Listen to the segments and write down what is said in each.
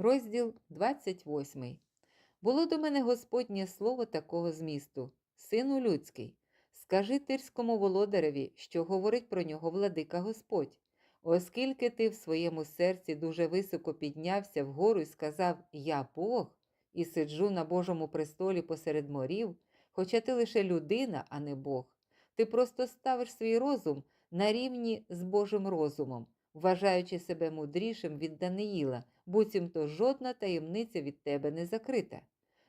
Розділ 28. Було до мене Господнє слово такого змісту: Сину людський, скажи тирському володареві, що говорить про нього владика Господь. Оскільки ти в своєму серці дуже високо піднявся вгору і сказав Я Бог, і сиджу на Божому престолі посеред морів, хоча ти лише людина, а не Бог, ти просто ставиш свій розум на рівні з Божим розумом, вважаючи себе мудрішим від Даниїла, буцімто жодна таємниця від тебе не закрита.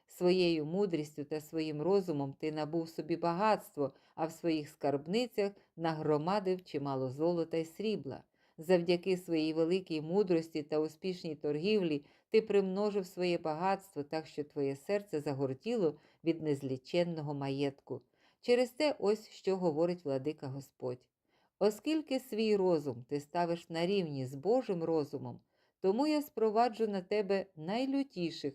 Своєю мудрістю та своїм розумом ти набув собі багатство, а в своїх скарбницях нагромадив чимало золота й срібла. Завдяки своїй великій мудрості та успішній торгівлі ти примножив своє багатство так, що твоє серце загортіло від незліченного маєтку. Через те ось що говорить владика Господь. Оскільки свій розум ти ставиш на рівні з Божим розумом, тому я спроваджу на тебе найлютіших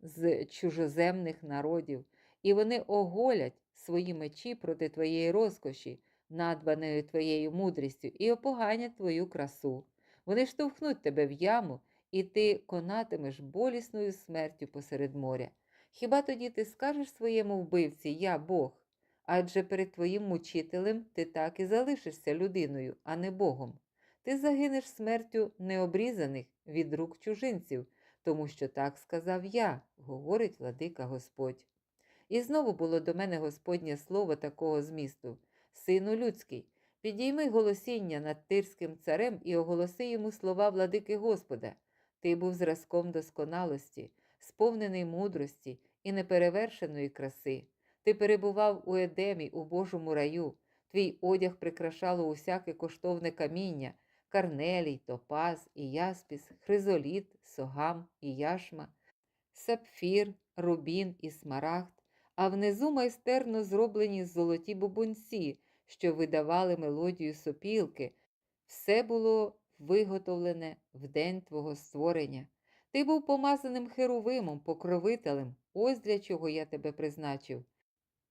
з чужоземних народів, і вони оголять свої мечі проти твоєї розкоші, надбаною твоєю мудрістю, і опоганять твою красу. Вони штовхнуть тебе в яму, і ти конатимеш болісною смертю посеред моря. Хіба тоді ти скажеш своєму вбивці Я Бог? Адже перед твоїм мучителем ти так і залишишся людиною, а не Богом. Ти загинеш смертю необрізаних від рук чужинців, тому що так сказав я, говорить владика Господь. І знову було до мене Господнє слово такого змісту Сину людський, підійми голосіння над тирським царем і оголоси йому слова владики Господа. Ти був зразком досконалості, сповнений мудрості і неперевершеної краси. Ти перебував у Едемі, у Божому раю, твій одяг прикрашало усяке коштовне каміння, карнелій, топаз і яспіс, хризоліт, согам і яшма, сапфір, рубін і смарагд, а внизу майстерно зроблені золоті бубунці, що видавали мелодію сопілки. Все було виготовлене в день твого створення. Ти був помазаним херовимом, покровителем, ось для чого я тебе призначив.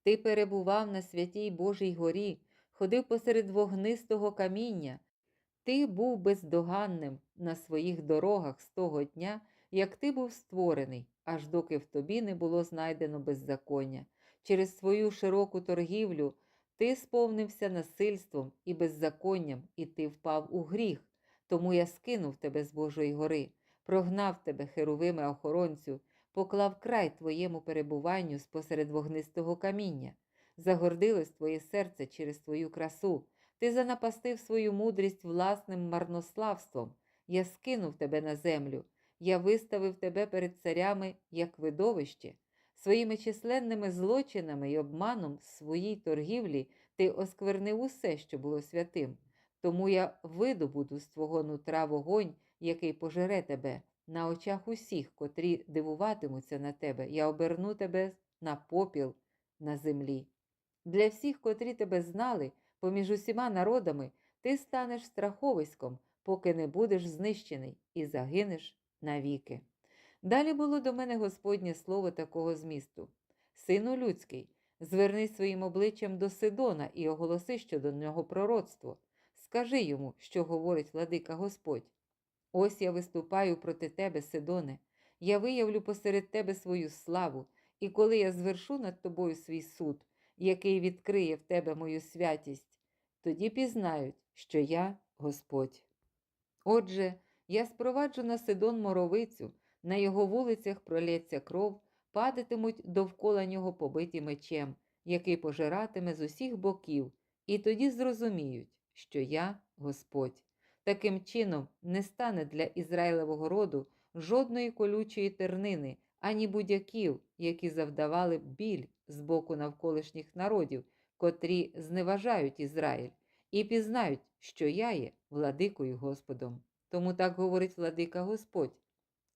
Ти перебував на святій Божій горі, ходив посеред вогнистого каміння. Ти був бездоганним на своїх дорогах з того дня, як ти був створений, аж доки в тобі не було знайдено беззаконня. Через свою широку торгівлю ти сповнився насильством і беззаконням, і ти впав у гріх. Тому я скинув тебе з Божої гори, прогнав тебе, херовиме охоронцю, поклав край твоєму перебуванню спосеред вогнистого каміння. Загордилось твоє серце через твою красу. Ти занапастив свою мудрість власним марнославством. Я скинув тебе на землю, я виставив тебе перед царями як видовище. Своїми численними злочинами й обманом в своїй торгівлі ти осквернив усе, що було святим. Тому я видобуду з твого нутра вогонь, який пожере тебе, на очах усіх, котрі дивуватимуться на тебе, я оберну тебе на попіл на землі. Для всіх, котрі тебе знали, поміж усіма народами, ти станеш страховиськом, поки не будеш знищений, і загинеш навіки. Далі було до мене Господнє слово такого змісту: Сину людський, звернись своїм обличчям до Сидона і оголоси щодо нього пророцтво. Скажи йому, що говорить владика Господь. Ось я виступаю проти тебе, Сидоне, я виявлю посеред тебе свою славу, і коли я звершу над тобою свій суд, який відкриє в тебе мою святість, тоді пізнають, що я Господь. Отже, я спроваджу на Сидон моровицю, на його вулицях пролється кров, падатимуть довкола нього побиті мечем, який пожиратиме з усіх боків, і тоді зрозуміють, що я Господь. Таким чином, не стане для Ізраїлевого роду жодної колючої тернини, ані будь-яків, які завдавали біль з боку навколишніх народів, котрі зневажають Ізраїль, і пізнають, що я є владикою Господом. Тому так говорить владика Господь.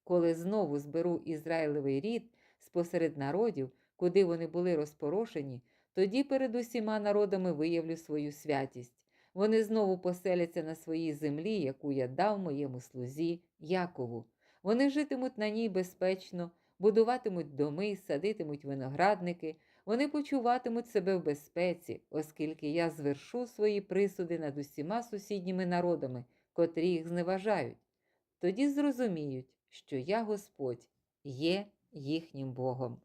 Коли знову зберу Ізраїлевий рід спосеред народів, куди вони були розпорошені, тоді перед усіма народами виявлю свою святість. Вони знову поселяться на своїй землі, яку я дав моєму слузі Якову. Вони житимуть на ній безпечно, будуватимуть доми, садитимуть виноградники, вони почуватимуть себе в безпеці, оскільки я звершу свої присуди над усіма сусідніми народами, котрі їх зневажають. Тоді зрозуміють, що я Господь є їхнім Богом.